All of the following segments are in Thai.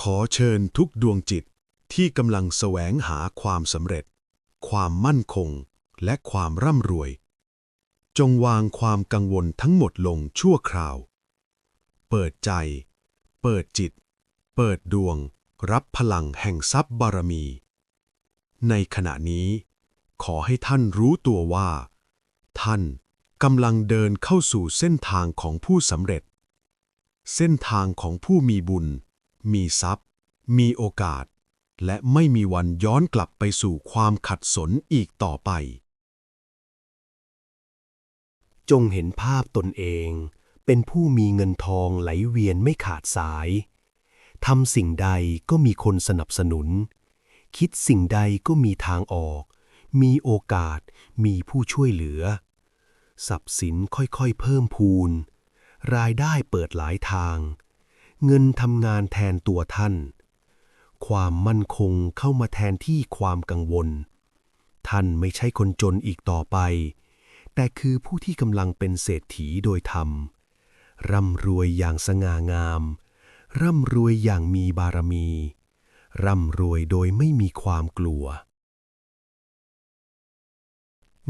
ขอเชิญทุกดวงจิตที่กำลังแสวงหาความสำเร็จ ความมั่นคง และความร่ำรวย จงวางความกังวลทั้งหมดลงชั่วคราว เปิดใจ เปิดจิต เปิดดวง รับพลังแห่งทรัพย์บารมี ในขณะนี้ ขอให้ท่านรู้ตัวว่า ท่านกำลังเดินเข้าสู่เส้นทางของผู้สำเร็จ เส้นทางของผู้มีบุญ มีทรัพย์ มีโอกาส และไม่มีวันย้อนกลับไปสู่ความขัดสนอีกต่อไป จงเห็นภาพตนเอง เป็นผู้มีเงินทองไหลเวียนไม่ขาดสายทำสิ่งใดก็มีคนสนับสนุน คิดสิ่งใดก็มีทางออก มีโอกาส มีผู้ช่วยเหลือทรัพย์สินค่อยๆเพิ่มพูน รายได้เปิดหลายทาง เงินทำงานแทนตัวท่าน ความมั่นคงเข้ามาแทนที่ความกังวล ท่านไม่ใช่คนจนอีกต่อไป แต่คือผู้ที่กำลังเป็นเศรษฐีโดยธรรม ร่ำรวยอย่างสง่างาม ร่ำรวยอย่างมีบารมี ร่ำรวยโดยไม่มีความกลัว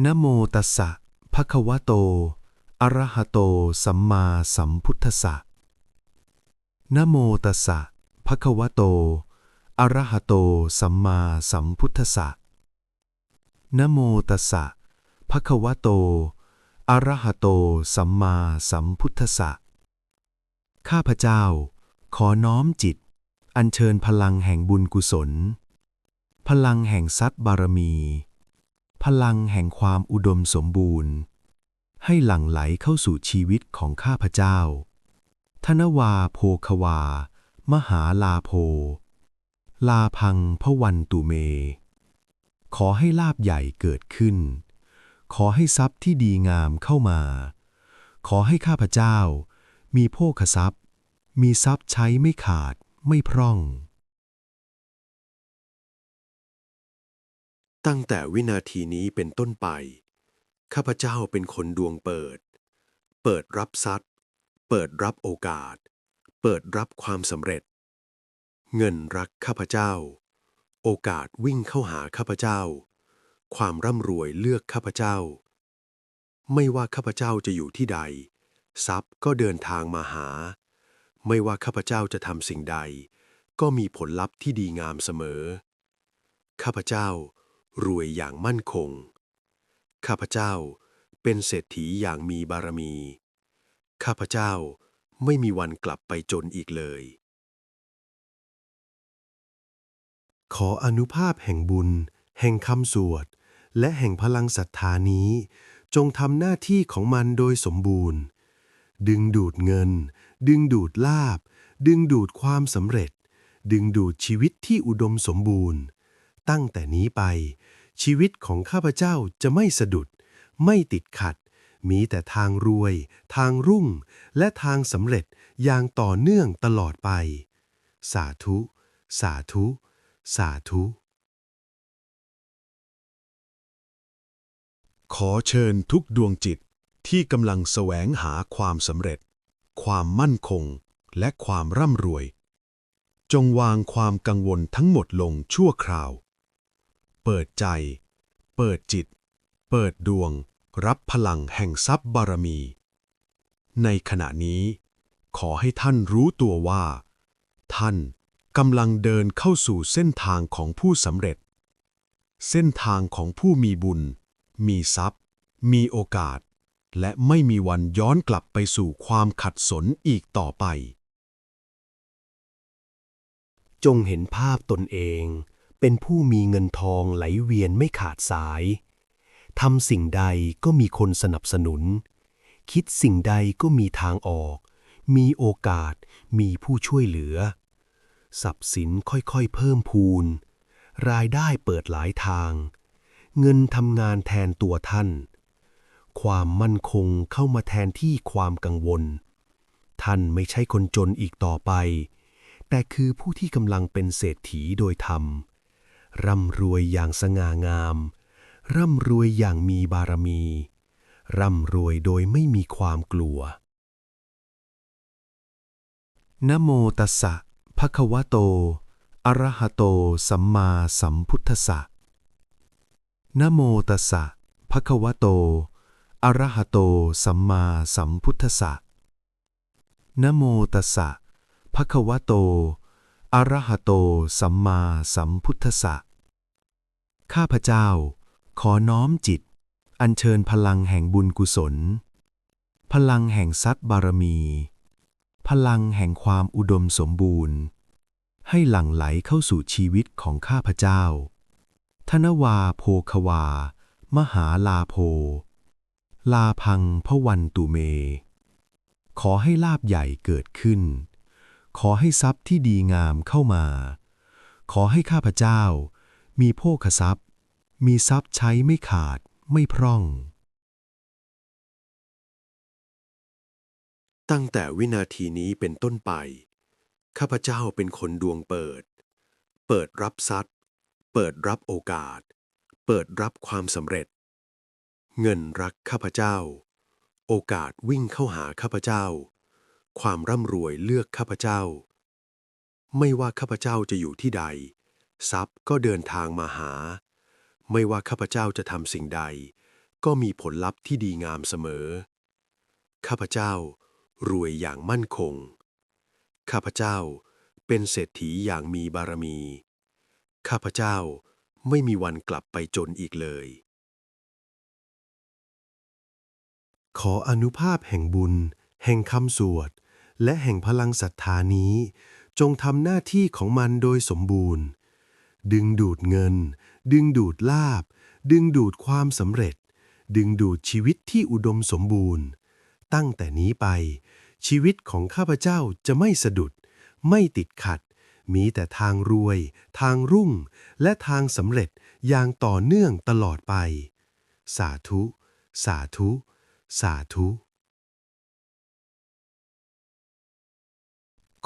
นะโมตัสสะภะคะวะโต อะระหะโต สัมมาสัมพุทธัสสะ นโมตัสสะภะคะวะโต อะระหะโต สัมมาสัมพุทธัสสะนโมตัสสะภะคะวะโต อะระหะโต สัมมาสัมพุทธัสสะข้าพเจ้า ขอน้อมจิต อัญเชิญพลังแห่งบุญกุศล พลังแห่งทรัพย์บารมี พลังแห่งความอุดมสมบูรณ์ ให้หลั่งไหลเข้าสู่ชีวิตของข้าพเจ้า นวาโภควา มหาลาโภลาพังพวันตุเม ขอให้ลาบใหญ่เกิดขึ้น ขอให้ทรัพย์ที่ดีงามเข้ามา ขอให้ข้าพเจ้า มีโภคทรัพย์ มีทรัพย์ใช้ไม่ขาดไม่พร่อง ตั้งแต่วินาทีนี้เป็นต้นไป ข้าพเจ้าเป็นคนดวงเปิด เปิดรับทรัพย์ เปิดรับโอกาส เปิดรับความสำเร็จ เงินรักข้าพเจ้า โอกาสวิ่งเข้าหาข้าพเจ้า ความร่ำรวยเลือกข้าพเจ้า ไม่ว่าข้าพเจ้าจะอยู่ที่ใด ทรัพย์ก็เดินทางมาหา ไม่ว่าข้าพเจ้าจะทำสิ่งใด ก็มีผลลัพธ์ที่ดีงามเสมอ ข้าพเจ้ารวยอย่างมั่นคง ข้าพเจ้าเป็นเศรษฐีอย่างมีบารมี ข้าพเจ้าไม่มีวันกลับไปจนอีกเลย ขออนุภาพแห่งบุญ แห่งคำสวด และแห่งพลังศรัทธานี้ จงทำหน้าที่ของมันโดยสมบูรณ์ ดึงดูดเงิน ดึงดูดลาบ ดึงดูดความสำเร็จ ดึงดูดชีวิตที่อุดมสมบูรณ์ ตั้งแต่นี้ไป ชีวิตของข้าพเจ้าจะไม่สะดุด ไม่ติดขัด มีแต่ทางรวย ทางรุ่ง และทางสำเร็จอย่างต่อเนื่องตลอดไป สาธุ สาธุ สาธุ ขอเชิญทุกดวงจิตที่กำลังแสวงหาความสำเร็จ ความมั่นคง และความร่ำรวย จงวางความกังวลทั้งหมดลงชั่วคราว เปิดใจ เปิดจิต เปิดดวง รับพลังแห่งทรัพย์บารมี ในขณะนี้ ขอให้ท่านรู้ตัวว่า ท่านกำลังเดินเข้าสู่เส้นทางของผู้สำเร็จ เส้นทางของผู้มีบุญ มีทรัพย์ มีโอกาส และไม่มีวันย้อนกลับไปสู่ความขัดสนอีกต่อไป จงเห็นภาพตนเอง เป็นผู้มีเงินทองไหลเวียนไม่ขาดสาย ทำสิ่งใดก็มีคนสนับสนุน คิดสิ่งใดก็มีทางออก มีโอกาส มีผู้ช่วยเหลือ ทรัพย์สินค่อยๆเพิ่มพูน รายได้เปิดหลายทาง เงินทำงานแทนตัวท่าน ความมั่นคงเข้ามาแทนที่ความกังวล ท่านไม่ใช่คนจนอีกต่อไป แต่คือผู้ที่กำลังเป็นเศรษฐีโดยธรรม ร่ำรวยอย่างสง่างาม ร่ำรวยอย่างมีบารมี ร่ำรวยโดยไม่มีความกลัว นะโมตัสสะภภคะวะโต อะระหะโต สัมมาสัมพุทธัสสะนะโมตัสสะภะคะวะโต อะระหะโต สัมมาสัมพุทธัสสะนะโมตัสสะภะคะวะโต อะระหะโต สัมมาสัมพุทธัสสะข้าพเจ้า ขอน้อมจิต อัญเชิญพลังแห่งบุญกุศล พลังแห่งทรัพย์บารมี พลังแห่งความอุดมสมบูรณ์ ให้หลั่งไหลเข้าสู่ชีวิตของข้าพเจ้า ธนวาโภควา มหาลาโภลาพังพวันตุเม ขอให้ลาบใหญ่เกิดขึ้น ขอให้ทรัพย์ที่ดีงามเข้ามา ขอให้ข้าพเจ้ามีโภคทรัพย์ มีทรัพย์ใช้ไม่ขาดไม่พร่อง ตั้งแต่วินาทีนี้เป็นต้นไป ข้าพเจ้าเป็นคนดวงเปิด เปิดรับทรัพย์ เปิดรับโอกาส เปิดรับความสำเร็จ เงินรักข้าพเจ้า โอกาสวิ่งเข้าหาข้าพเจ้า ความร่ำรวยเลือกข้าพเจ้า ไม่ว่าข้าพเจ้าจะอยู่ที่ใด ทรัพย์ก็เดินทางมาหา ไม่ว่าข้าพเจ้าจะทำสิ่งใด ก็มีผลลัพธ์ที่ดีงามเสมอ ข้าพเจ้ารวยอย่างมั่นคง ข้าพเจ้าเป็นเศรษฐีอย่างมีบารมี ข้าพเจ้าไม่มีวันกลับไปจนอีกเลย ขออนุภาพแห่งบุญ แห่งคำสวด และแห่งพลังศรัทธานี้ จงทำหน้าที่ของมันโดยสมบูรณ์ ดึงดูดเงิน ดึงดูดลาบ ดึงดูดความสำเร็จ ดึงดูดชีวิตที่อุดมสมบูรณ์ ตั้งแต่นี้ไป ชีวิตของข้าพเจ้าจะไม่สะดุด ไม่ติดขัด มีแต่ทางรวย ทางรุ่ง และทางสำเร็จอย่างต่อเนื่องตลอดไป สาธุ สาธุ สาธุ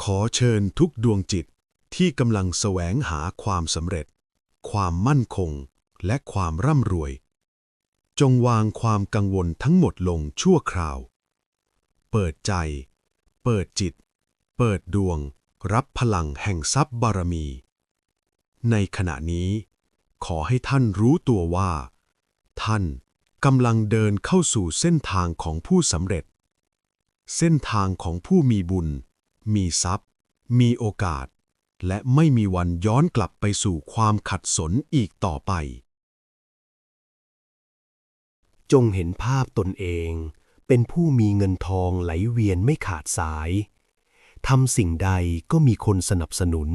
ขอเชิญทุกดวงจิต ที่กำลังแสวงหาความสำเร็จ ความมั่นคง และความร่ำรวย จงวางความกังวลทั้งหมดลงชั่วคราว เปิดใจ เปิดจิต เปิดดวง รับพลังแห่งทรัพย์บารมี ในขณะนี้ ขอให้ท่านรู้ตัวว่า ท่านกำลังเดินเข้าสู่เส้นทางของผู้สำเร็จ เส้นทางของผู้มีบุญ มีทรัพย์ มีโอกาส และไม่มีวันย้อนกลับไปสู่ความขัดสนอีกต่อไป จงเห็นภาพตนเอง เป็นผู้มีเงินทองไหลเวียนไม่ขาดสายทำสิ่งใดก็มีคนสนับสนุน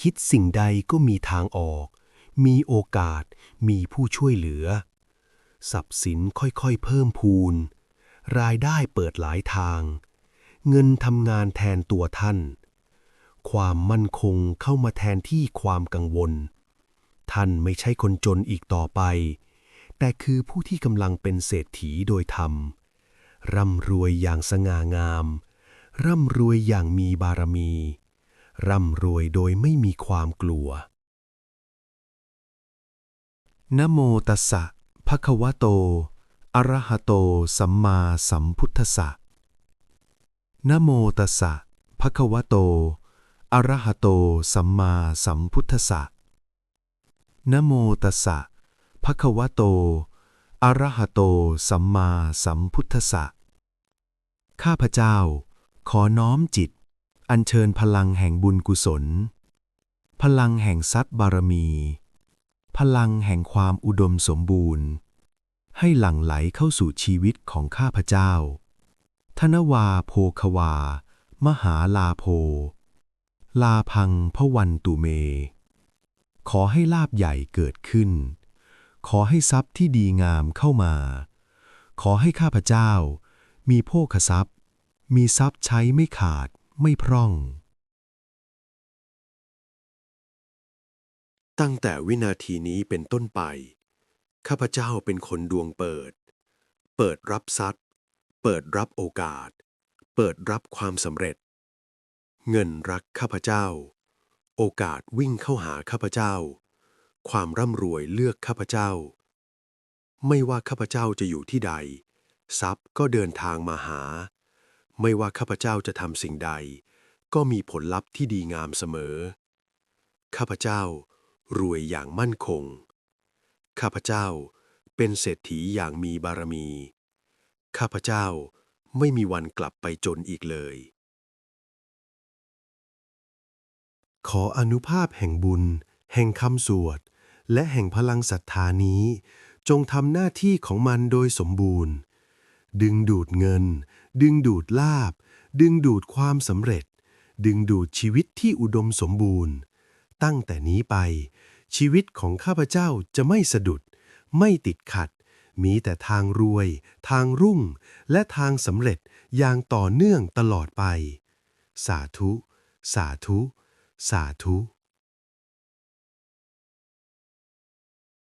คิดสิ่งใดก็มีทางออก มีโอกาส มีผู้ช่วยเหลือ ทรัพย์สินค่อยๆเพิ่มพูน รายได้เปิดหลายทาง เงินทำงานแทนตัวท่าน ความมั่นคงเข้ามาแทนที่ความกังวล ท่านไม่ใช่คนจนอีกต่อไป แต่คือผู้ที่กำลังเป็นเศรษฐีโดยธรรม ร่ำรวยอย่างสง่างาม ร่ำรวยอย่างมีบารมี ร่ำรวยโดยไม่มีความกลัวนะโมตัสสะภะคะวะโต อะระหะโต สัมมาสัมพุทธัสสะนะโมตัสสะภะคะวะโต อะระหะโตสัมมาสัมพุทธสะนะโมตัสสะภะคะวะโต อะระหะโต สัมมาสัมพุทธสะข้าพเจ้า ขอน้อมจิต อัญเชิญพลังแห่งบุญกุศล พลังแห่งทรัพย์บารมี พลังแห่งความอุดมสมบูรณ์ ให้หลั่งไหลเข้าสู่ชีวิตของข้าพเจ้า ธนวาโภควา มหาลาโภ ลาพังพวันตุเม ขอให้ลาบใหญ่เกิดขึ้น ขอให้ทรัพย์ที่ดีงามเข้ามา ขอให้ข้าพเจ้า มีโภคทรัพย์ มีทรัพย์ใช้ไม่ขาดไม่พร่อง ตั้งแต่วินาทีนี้เป็นต้นไป ข้าพเจ้าเป็นคนดวงเปิด เปิดรับทรัพย์ เปิดรับโอกาส เปิดรับความสำเร็จ เงินรักข้าพเจ้า โอกาสวิ่งเข้าหาข้าพเจ้า ความร่ำรวยเลือกข้าพเจ้า ไม่ว่าข้าพเจ้าจะอยู่ที่ใด ทรัพย์ก็เดินทางมาหา ไม่ว่าข้าพเจ้าจะทำสิ่งใด ก็ก็มีผลลัพธ์ที่ดีงามเสมอ ข้าพเจ้ารวยอย่างมั่นคง ข้าพเจ้าเป็นเศรษฐีอย่างมีบารมี ข้าพเจ้าไม่มีวันกลับไปจนอีกเลย ขออนุภาพแห่งบุญ แห่งคำสวด และแห่งพลังศรัทธานี้ จงทำหน้าที่ของมันโดยสมบูรณ์ ดึงดูดเงิน ดึงดูดลาบ ดึงดูดความสำเร็จ ดึงดูดชีวิตที่อุดมสมบูรณ์ ตั้งแต่นี้ไป ชีวิตของข้าพเจ้าจะไม่สะดุด ไม่ติดขัด มีแต่ทางรวย ทางรุ่ง และทางสำเร็จอย่างต่อเนื่องตลอดไป สาธุ สาธุ สาธุ